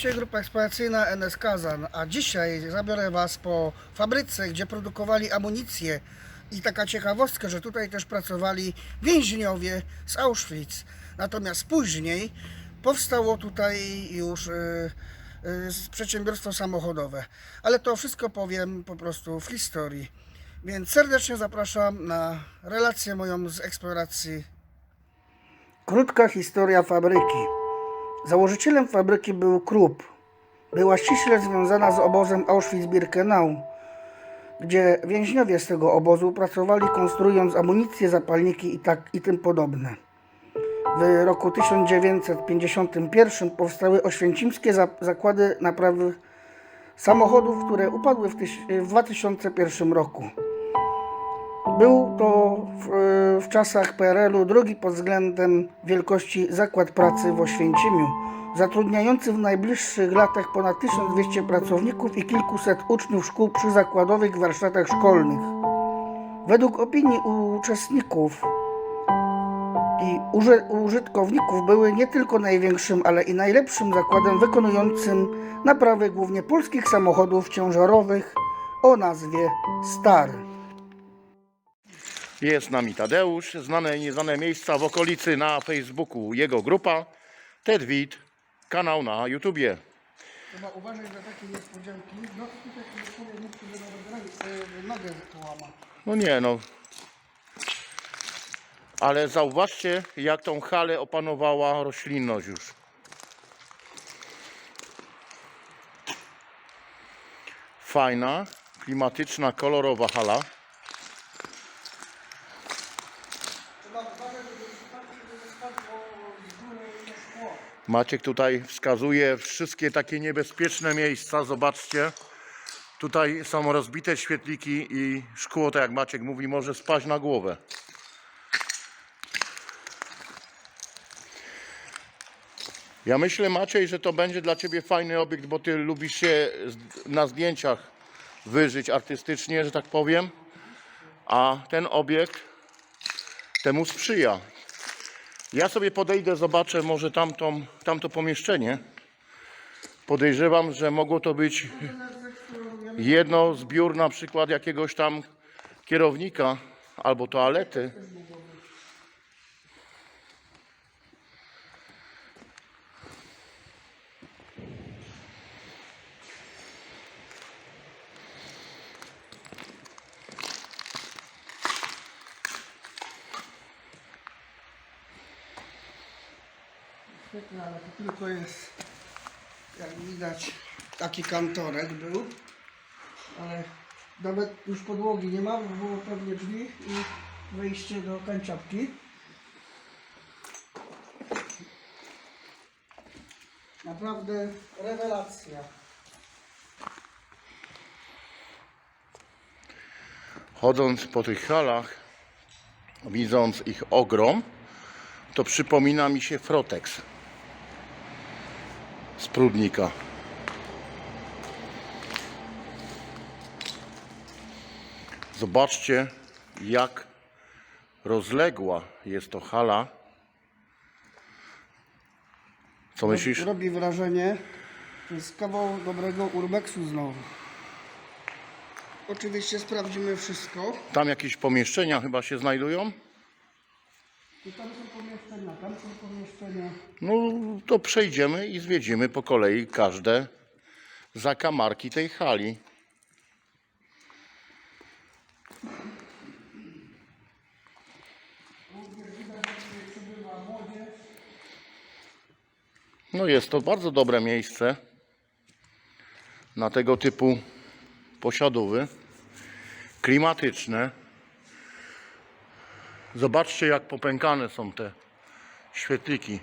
Witajcie, grupa eksploracyjna NS Kazan, a dzisiaj zabiorę Was po fabryce, gdzie produkowali amunicję i taka ciekawostka, że tutaj też pracowali więźniowie z Auschwitz. Natomiast później powstało tutaj już y, y, przedsiębiorstwo samochodowe. Ale to wszystko powiem po prostu w historii. Więc serdecznie zapraszam na relację moją z eksploracji. Krótka historia fabryki. Założycielem fabryki był Krupp. Była ściśle związana z obozem Auschwitz-Birkenau, gdzie więźniowie z tego obozu pracowali konstruując amunicję, zapalniki i, tak, i tym podobne. W roku 1951 powstały oświęcimskie za- zakłady naprawy samochodów, które upadły w, w 2001 roku. Był to w, w czasach PRL-u drugi pod względem wielkości zakład pracy w Oświęcimiu, zatrudniający w najbliższych latach ponad 1200 pracowników i kilkuset uczniów szkół przyzakładowych w warsztatach szkolnych. Według opinii uczestników i uży- użytkowników były nie tylko największym, ale i najlepszym zakładem wykonującym naprawy głównie polskich samochodów ciężarowych o nazwie Star. Jest z nami Tadeusz, znane i nieznane miejsca w okolicy na Facebooku, jego grupa, Ted Wit, kanał na YouTubie. Trzeba uważać na takie niespodzianki. No tutaj człowiek mógł sobie nawet e, nogę połamać. No nie no. Ale zauważcie, jak tą halę opanowała roślinność już. Fajna, klimatyczna, kolorowa hala. Trzeba uważać, żeby przypadkiem nie spadło z góry to szkło. Maciek tutaj wskazuje wszystkie takie niebezpieczne miejsca. Zobaczcie. Tutaj są rozbite świetliki i szkło, tak jak Maciek mówi, może spaść na głowę. Ja myślę, Maciej, że to będzie dla Ciebie fajny obiekt, bo Ty lubisz się na zdjęciach wyżyć artystycznie, że tak powiem. A ten obiekt temu sprzyja. Ja sobie podejdę, zobaczę może tamtą, tamto pomieszczenie. Podejrzewam, że mogło to być jedno z biur na przykład jakiegoś tam kierownika albo toalety. Świetnie, ale to tylko jest, jak widać, taki kantorek był. Ale nawet już podłogi nie ma, bo było pewnie drzwi i wejście do kanciapki. Naprawdę rewelacja. Chodząc po tych halach, widząc ich ogrom, to przypomina mi się Frotex z Prudnika. Zobaczcie, jak rozległa jest to hala. Co myślisz? Robi wrażenie, że jest kawał dobrego urbexu znowu. Oczywiście sprawdzimy wszystko. Tam jakieś pomieszczenia chyba się znajdują? I tam są pomieszczenia, tam są pomieszczenia. No to przejdziemy i zwiedzimy po kolei każde zakamarki tej hali. No jest to bardzo dobre miejsce na tego typu posiadówy. Klimatyczne. Zobaczcie jak popękane są te świetliki.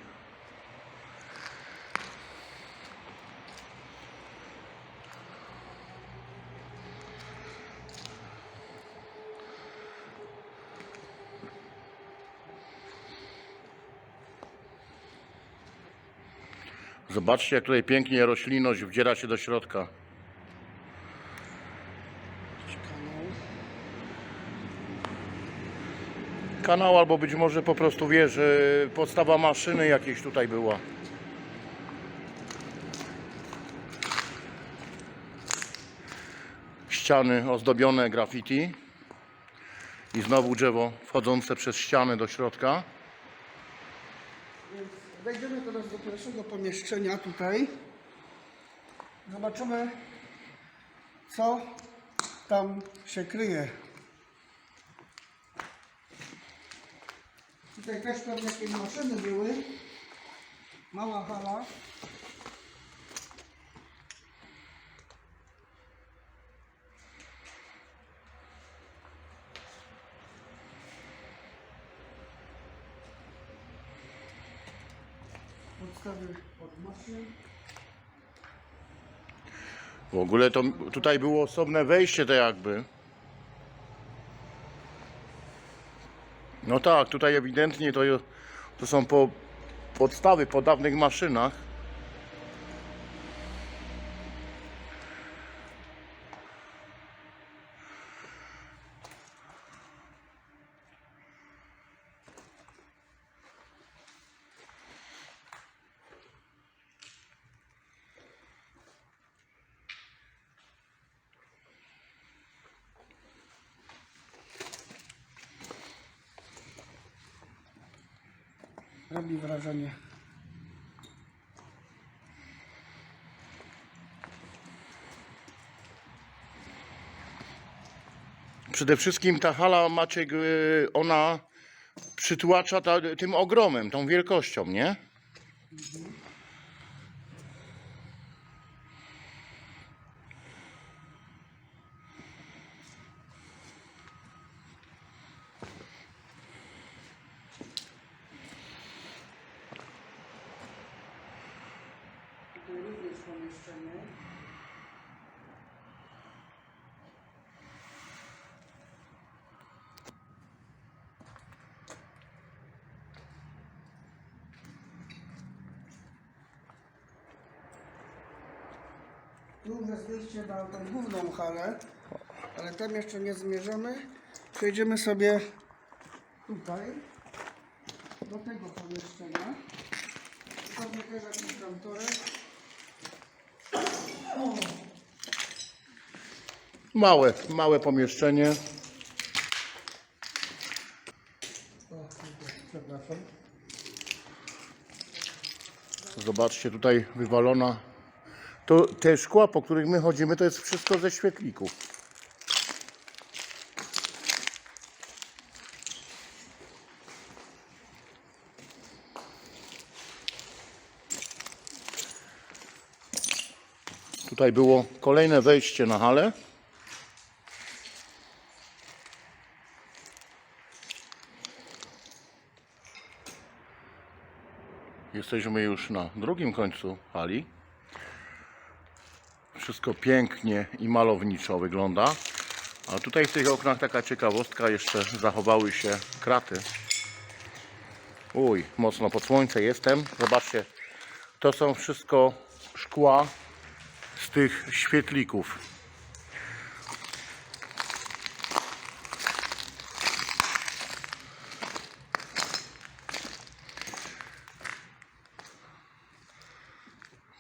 Zobaczcie, jak tutaj pięknie roślinność wdziera się do środka. Kanał, albo być może po prostu wiesz, y, podstawa maszyny jakiejś tutaj była. Ściany ozdobione graffiti i znowu drzewo wchodzące przez ściany do środka. Wejdziemy teraz do pierwszego pomieszczenia tutaj. Zobaczymy, co tam się kryje. Tutaj też pewnie jakieś maszyny były. Mała hala. W ogóle to tutaj było osobne wejście to jakby. No tak, tutaj ewidentnie to, to są po, podstawy po dawnych maszynach. Robi wrażenie. Przede wszystkim ta hala Maciek, y, ona przytłacza ta, tym ogromem, tą wielkością, nie? Tutaj już jest wyjście na tą główną halę, ale tam jeszcze nie zmierzamy. Przejdziemy sobie tutaj, do tego pomieszczenia. Też jakiś kantorek. Małe, małe pomieszczenie. Zobaczcie, tutaj wywalona. To te szkła, po których my chodzimy, to jest wszystko ze świetlików. Tutaj było kolejne wejście na halę. Jesteśmy już na drugim końcu hali. Wszystko pięknie i malowniczo wygląda. A tutaj w tych oknach taka ciekawostka, jeszcze zachowały się kraty. Uj, mocno pod słońce jestem. Zobaczcie, to są wszystko szkła z tych świetlików.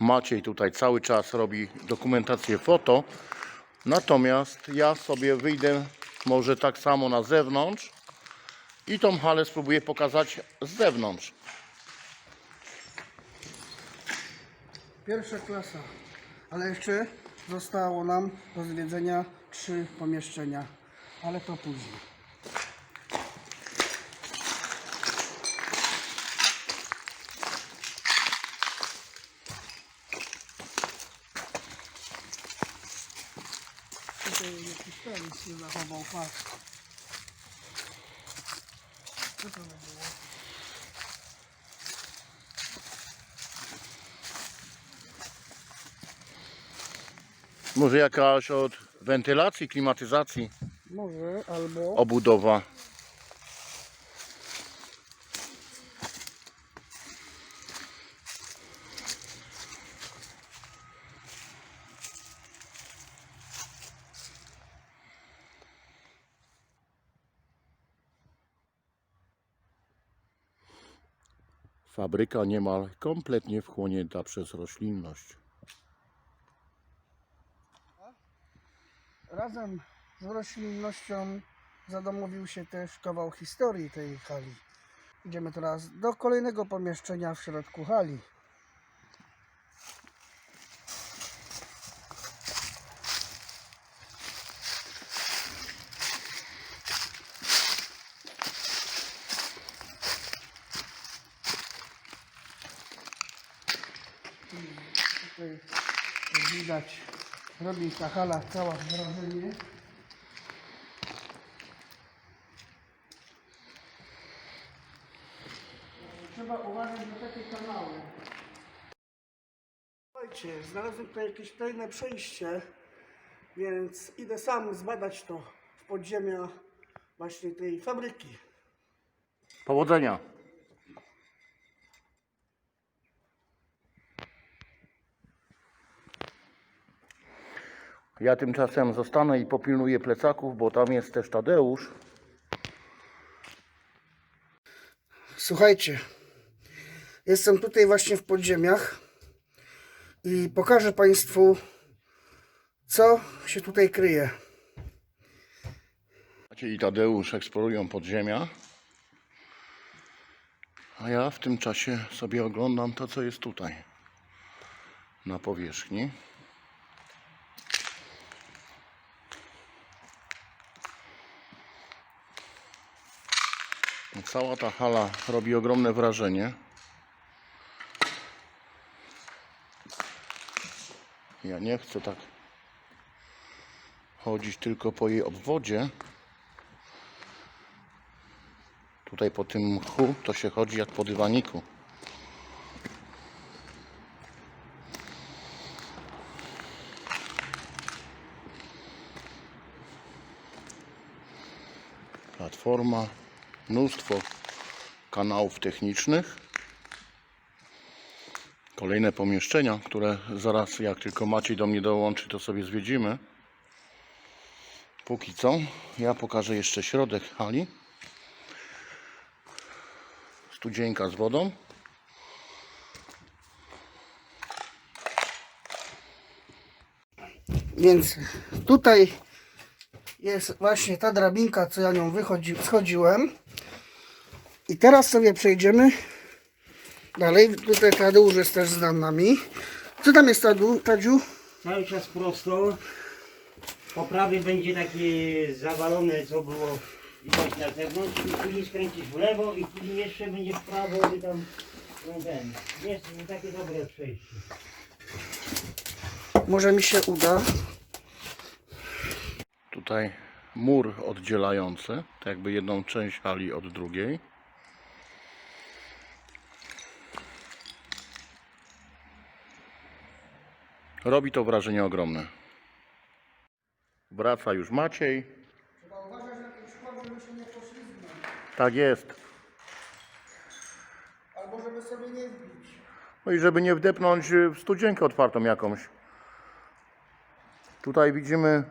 Maciej tutaj cały czas robi dokumentację foto. Natomiast ja sobie wyjdę może tak samo na zewnątrz i tą halę spróbuję pokazać z zewnątrz. Pierwsza klasa. Ale jeszcze zostało nam do zwiedzenia trzy pomieszczenia. Ale to później. Tutaj jakiś ten się zachował, patrz. Co to by było? Może jakaś od wentylacji, klimatyzacji Może, albo... obudowa. Fabryka niemal kompletnie wchłonięta przez roślinność. razem z roślinnością zadomowił się też kawał historii tej hali. Idziemy teraz do kolejnego pomieszczenia w środku hali. Tutaj jak widać robi ta hala cała wrażenie. Trzeba uważać na takie kanały. Słuchajcie, znalazłem tutaj jakieś tajne przejście, więc idę sam zbadać to w podziemia właśnie tej fabryki. Powodzenia. Ja tymczasem zostanę i popilnuję plecaków, bo tam jest też Tadeusz. Słuchajcie, jestem tutaj właśnie w podziemiach i pokażę Państwu, co się tutaj kryje. Maciej i Tadeusz eksplorują podziemia. A ja w tym czasie sobie oglądam to, co jest tutaj. Na powierzchni. Cała ta hala robi ogromne wrażenie. Ja nie chcę tak chodzić tylko po jej obwodzie. Tutaj po tym mchu to się chodzi jak po dywaniku. Platforma, mnóstwo kanałów technicznych. Kolejne pomieszczenia, które zaraz jak tylko Maciej do mnie dołączy, to sobie zwiedzimy. Póki co, ja pokażę jeszcze środek hali. Studzienka z wodą. Więc tutaj jest właśnie ta drabinka, co ja nią wychodzi, schodziłem. I teraz sobie przejdziemy dalej. Tutaj Tadeusz jest też z nami. Co tam jest Tadu, Tadziu? Cały czas prosto. Po prawej będzie takie zawalone, co było widać na zewnątrz. I później skręcisz w lewo i później jeszcze będzie w prawo i tam no ten. Jest takie dobre przejście. Może mi się uda. Tutaj mur oddzielający, tak jakby jedną część hali od drugiej. Robi to wrażenie ogromne. Wraca już Maciej. Trzeba uważać na ten szkło, żeby się nie poślizgnąć. Tak jest. Albo żeby sobie nie wbić. No i żeby nie wdepnąć w studzienkę otwartą jakąś. Tutaj widzimy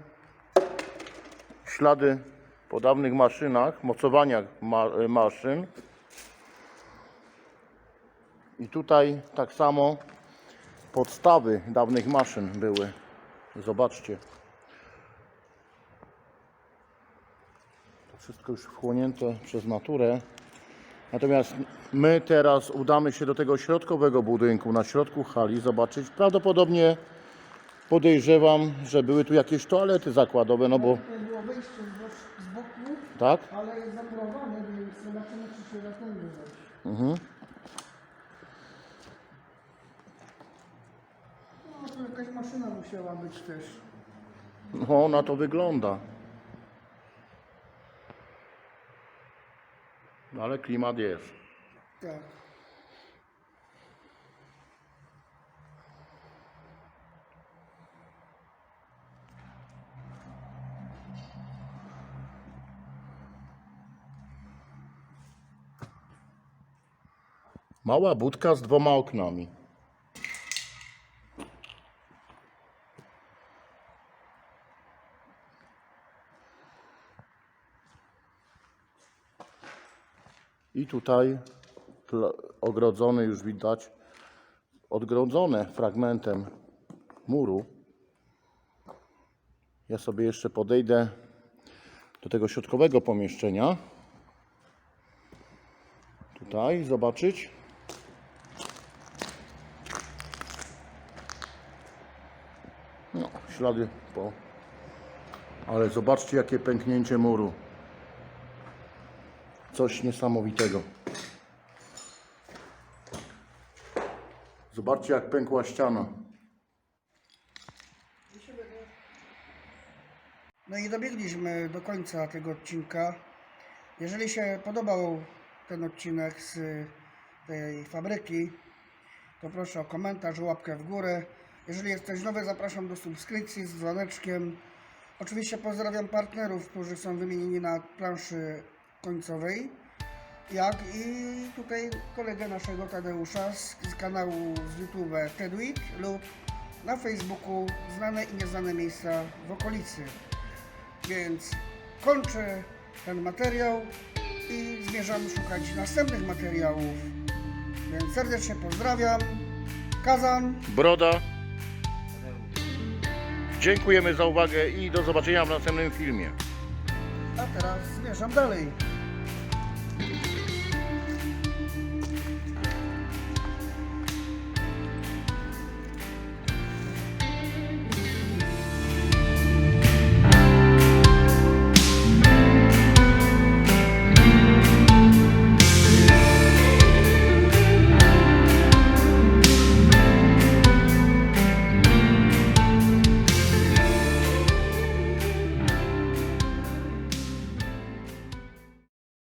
ślady po dawnych maszynach, mocowaniach ma maszyn. I tutaj tak samo podstawy dawnych maszyn były. Zobaczcie. To wszystko już wchłonięte przez naturę. Natomiast my teraz udamy się do tego środkowego budynku, na środku hali, zobaczyć. Prawdopodobnie podejrzewam, że były tu jakieś toalety zakładowe, no bo Tutaj było wejście z, bo- z boku, tak? ale jest zamurowane, więc zobaczymy, czy się tędy wejść. Mhm. No, to jakaś maszyna musiała być też. No, na to wygląda. No, Ale klimat jest. Tak. Mała budka z dwoma oknami. I tutaj ogrodzony już widać, odgrodzone fragmentem muru. Ja sobie jeszcze podejdę do tego środkowego pomieszczenia. Tutaj zobaczyć. No, ślady po. Ale zobaczcie, jakie pęknięcie muru. Coś niesamowitego. Zobaczcie, jak pękła ściana. No i dobiegliśmy do końca tego odcinka. Jeżeli się podobał ten odcinek z tej fabryki, to proszę o komentarz, łapkę w górę. Jeżeli jesteś nowy, zapraszam do subskrypcji z dzwoneczkiem. Oczywiście pozdrawiam partnerów, którzy są wymienieni na planszy końcowej. Jak i tutaj kolegę naszego Tadeusza z, z kanału z YouTube Tedwit lub na Facebooku znane i nieznane miejsca w okolicy. Więc kończę ten materiał i zmierzam szukać następnych materiałów. Więc serdecznie pozdrawiam. Kazan. Broda. Dziękujemy za uwagę i do zobaczenia w następnym filmie. A teraz zmierzam dalej. Thank you.